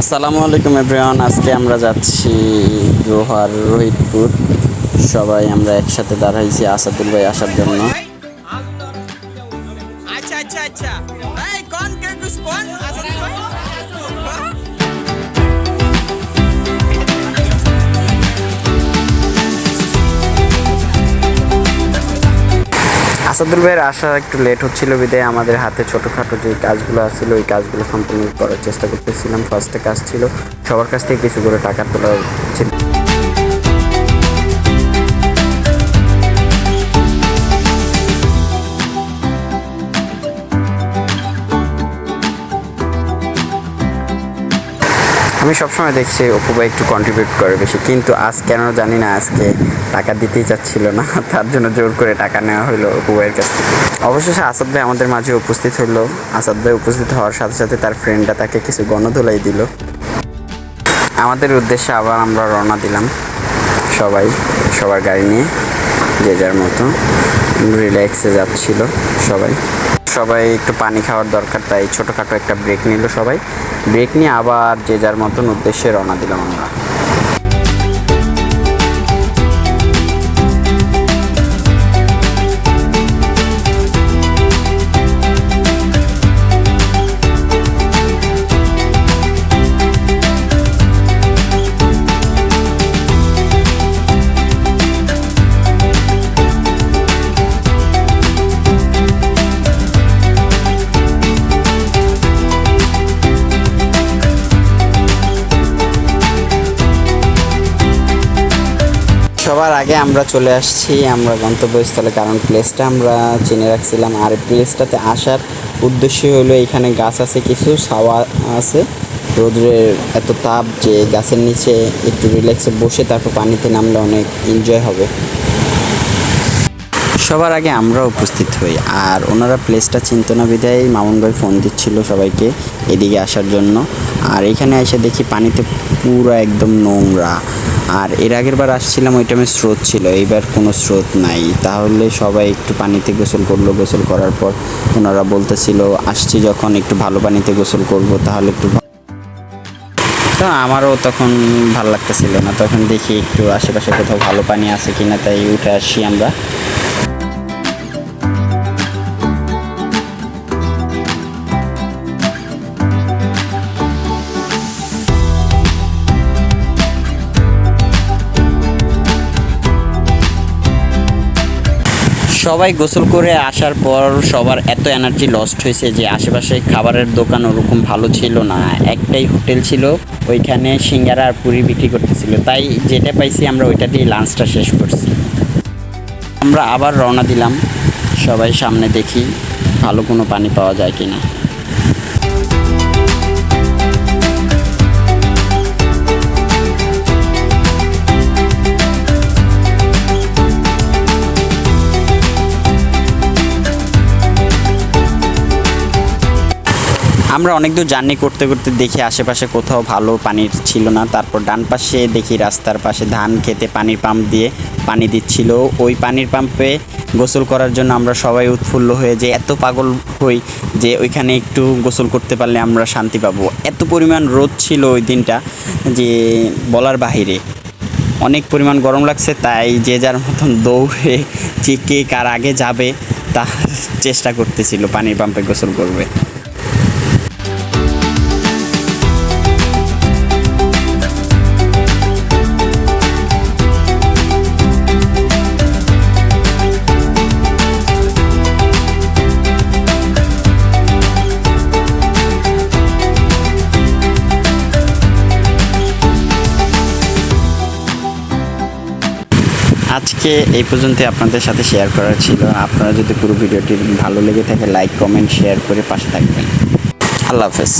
আসসালামু আলাইকুম এভরিওয়ান, আজকে আমরা যাচ্ছি জোহার রোহিতপুর। সবাই আমরা একসাথে দাঁড়াইছি আসাদুল ভাই আসার জন্য। আচ্ছা আচ্ছা আচ্ছা। আসাদুল ভাইয়ের আসা একটু লেট হচ্ছিল বিদায়। আমাদের হাতে ছোটোখাটো যে কাজগুলো আসছিল ওই কাজগুলো সম্পূর্ণ করার চেষ্টা করতেছিলাম। ফার্স্টে কাজ ছিল, সবার কাছ থেকে কিছু করে টাকা তোলা ছিল। আমি সবসময় দেখছি অপু ভাই একটু কন্ট্রিবিউট করে বেশি, কিন্তু আজ কেন জানি না আজকে টাকা দিতেই চাচ্ছিল না, তার জন্য জোর করে টাকা নেওয়া হলো অপু ভাইয়ের কাছ থেকে। অবশেষে আসাদ ভাই আমাদের মাঝে উপস্থিত হলো। আসাদ ভাই উপস্থিত হওয়ার সাথে সাথে তার ফ্রেন্ডরা তাকে কিছু গণধোলাই দিল। আমাদের উদ্দেশ্যে আবার আমরা রওনা দিলাম সবাই, সবার গাড়ি নিয়ে, যে যার মতো। রিল্যাক্সে যাচ্ছিল সবাই। সবাই একটু পানি খাওয়ার দরকার, তাই ছোটোখাটো একটা ব্রেক নিল সবাই। ব্রেক নিয়ে আবার যে যার মতন উদ্দেশ্যে রওনা দিলাম আমরা। সবার আগে আমরা চলে আসছি, আমরা গন্তব্যস্থলে। কারণ প্লেসটা আমরা চিনে রাখছিলাম। আর প্লেসটাতে আসার উদ্দেশ্য হলো, এখানে গাছ আছে, কিছু ছাওয়া আছে। রোদ্রের এত তাপ যে গাছের নিচে একটু রিল্যাক্সে বসে তারপর পানিতে নামলে অনেক এনজয় হবে। সবার আগে আমরা উপস্থিত হই। আর ওনারা প্লেসটা চিন্ত না বিধায় মামুন ভাই ফোন দিচ্ছিল সবাইকে এদিকে আসার জন্য। আর এখানে এসে দেখি পানিতে পুরো একদম নোংরা। আর এর আগের বার আসছিলাম ওই টাইমে স্রোত ছিল। এইবার কোনো স্রোত নাই। তাহলে সবাই একটু পানিতে গোসল করল। গোসল করার পর ওনারা বলতেছিল, আসছি যখন একটু ভালো পানিতে গোসল করব, তাহলে একটু তো আমারও তখন ভালো লাগতেছিল না। তখন দেখি একটু আশেপাশে কোথাও ভালো পানি আছে কিনা, তাই উঠে আসি আমরা। সবাই গোসল করে আসার পর সবার এত এনার্জি লস্ট হয়েছে যে আশেপাশে খাবারের দোকান ওরকম ভালো ছিল না। একটাই হোটেল ছিল, ওইখানে সিঙ্গারা আর পুরি বিক্রি করতেছিল। তাই যেটা পাইছি আমরা ওইটা দিয়ে লাঞ্চটা শেষ করছি। আমরা আবার রওনা দিলাম। সবাই সামনে দেখি ভালো কোনো পানি পাওয়া যায় কিনা। আমরা অনেক দূর জার্নি করতে করতে দেখি আশেপাশে কোথাও ভালো পানির ছিল না। তারপর ডান পাশে দেখি রাস্তার পাশে ধান খেতে পানির পাম্প দিয়ে পানি দিচ্ছিল। ওই পানির পাম্পে গোসল করার জন্য আমরা সবাই উৎফুল্ল হয়ে যে এত পাগল হই যে ওইখানে একটু গোসল করতে পারলে আমরা শান্তি পাবো। এত পরিমাণ রোদ ছিল ওই দিনটা যে বলার বাহিরে। অনেক পরিমাণ গরম লাগছে, তাই যে যার মতন দৌড়ে যে কে কার আগে যাবে তা চেষ্টা করতেছিল পানির পাম্পে গোসল করবে। আজকে এই পর্যন্ত আপনাদের সাথে শেয়ার করার ছিল। আপনারা যদি পুরো ভিডিওটি ভালো লেগে থাকে লাইক কমেন্ট শেয়ার করে পাশে থাকবেন। আল্লাহ হাফেজ।